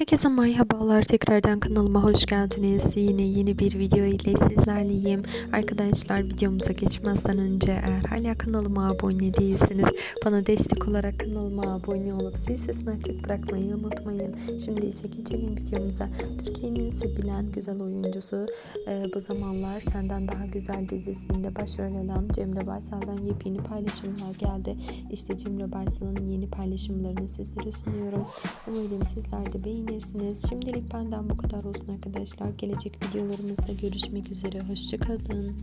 Herkese merhabalar. Tekrardan kanalıma hoş geldiniz. Yine yeni bir video ile sizlerleyim. Arkadaşlar videomuza geçmezden önce eğer hala kanalıma abone değilseniz bana destek olarak kanalıma abone olup zil sesini açık bırakmayı unutmayın. Şimdi ise geçelim videomuza. Türkiye'nin sevilen güzel oyuncusu e, bu zamanlar Senden Daha Güzel dizisinde başrol alan Cemre Baysal'dan yepyeni paylaşımlar geldi. İşte Cemre Baysal'ın yeni paylaşımlarını sizlere sunuyorum. Umarım sizler de beğenirsiniz. Şimdilik benden bu kadar olsun arkadaşlar. Gelecek videolarımızda görüşmek üzere. Hoşçakalın.